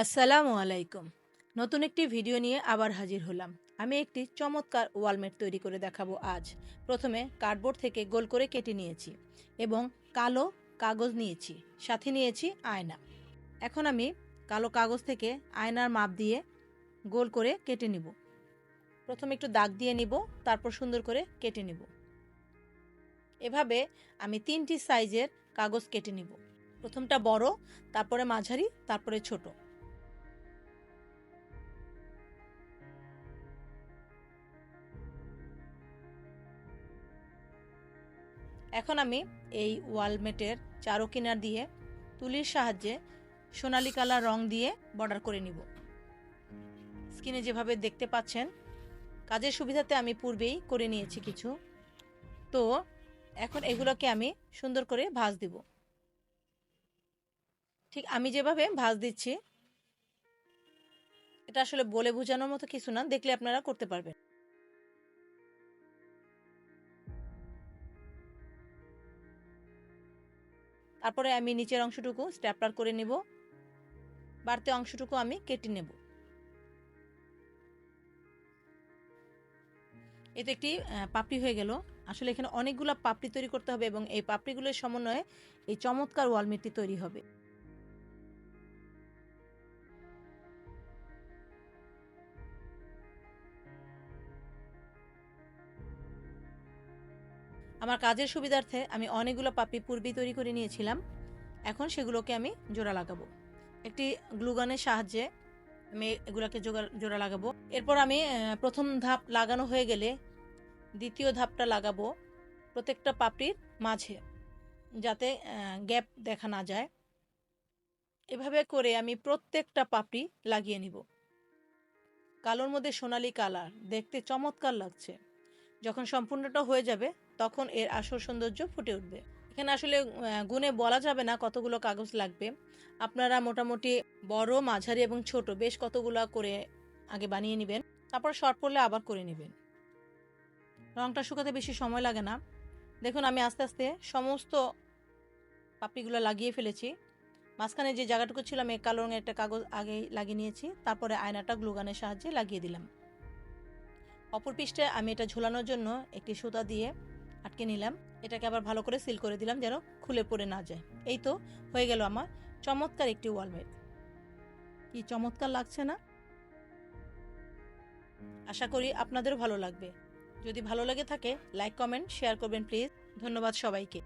আসসালামু আলাইকুম। নতুন একটি ভিডিও নিয়ে আবার হাজির হলাম। আমি একটি চমৎকার ওয়ালমেট তৈরি করে দেখাবো আজ। প্রথমে কার্ডবোর্ড থেকে গোল করে কেটে নিয়েছি এবং কালো কাগজ নিয়েছি, সাথে নিয়েছি আয়না। এখন আমি কালো কাগজ থেকে আয়নার মাপ দিয়ে গোল করে কেটে নিব। প্রথমে একটু দাগ দিয়ে নিব, তারপর সুন্দর করে কেটে নিব। এভাবে আমি তিনটি সাইজের কাগজ কেটে নিব। প্রথমটা বড়, তারপরে মাঝারি, তারপরে ছোট। এখন আমি এই ওয়ালমেটের চারো কিনার দিয়ে তুলির সাহায্যে সোনালি কালার রং দিয়ে বর্ডার করে নিব। স্ক্রিনে যেভাবে দেখতে পাচ্ছেন, কাজের সুবিধাতে আমি পূর্বেই করে নিয়েছি কিছু। তো, এখন এগুলোকে আমি সুন্দর করে ভাজ দিব। ঠিক আমি যেভাবে ভাজ দিচ্ছি, এটা আসলে বলে বোঝানোর মতো কিছু না, দেখলে আপনারা করতে পারবেন। তারপরে আমি নিচের অংশটুকু স্ট্যাপলার করে নেব। বাড়তি অংশটুকু আমি কেটে নেব। এতে একটি পাপড়ি হয়ে গেল। আসলে এখানে অনেকগুলো পাপড়ি তৈরি করতে হবে এবং এই পাপড়িগুলোর সমন্বয়ে এই চমৎকার ওয়ালমিটটি তৈরি হবে। আমার কাজের সুবিধার্থে আমি অনেকগুলো পাপড়ি পূর্বেই তৈরি করে নিয়েছিলাম। এখন সেগুলোকে আমি জোড়া লাগাবো। একটি গ্লুগানের সাহায্যে আমি এগুলোকে জোড়া জোড়া লাগাবো। এরপর আমি প্রথম ধাপ লাগানো হয়ে গেলে দ্বিতীয় ধাপটা লাগাবো প্রত্যেকটা পাপড়ির মাঝে, যাতে গ্যাপ দেখা না যায়। এভাবে করে আমি প্রত্যেকটা পাপড়ি লাগিয়ে নিব। কালোর মধ্যে সোনালি কালার, দেখতে চমৎকার লাগছে। যখন সম্পূর্ণটা হয়ে যাবে, তখন এর আসল সৌন্দর্য ফুটে উঠবে। এখানে আসলে গুণে বলা যাবে না কতগুলো কাগজ লাগবে। আপনারা মোটামুটি বড়, মাঝারি এবং ছোট বেশ কতগুলো করে আগে বানিয়ে নেবেন, তারপর শর্ট পড়লে আবার করে নেবেন। রংটা শুকাতে বেশি সময় লাগে না। দেখুন, আমি আস্তে আস্তে সমস্ত পাপড়িগুলো লাগিয়ে ফেলেছি। মাঝখানে যে জায়গাটুকু ছিল, আমি কালো রঙের একটা কাগজ আগে লাগিয়ে নিয়েছি। তারপরে আয়নাটা গ্লুগানের সাহায্যে লাগিয়ে দিলাম। অপর পৃষ্ঠে আমি এটা ঝোলানোর জন্য একটি সুতা দিয়ে আটকে নিলাম। এটাকে আবার ভালো করে সিল করে দিলাম যেন খুলে পড়ে না যায়। এই তো হয়ে গেল আমার চমৎকার একটি ওয়ালমেট কি চমৎকার লাগছে না? আশা করি আপনাদেরও ভালো লাগবে। যদি ভালো লাগে থাকে লাইক কমেন্ট শেয়ার করবেন প্লিজ ধন্যবাদ সবাইকে।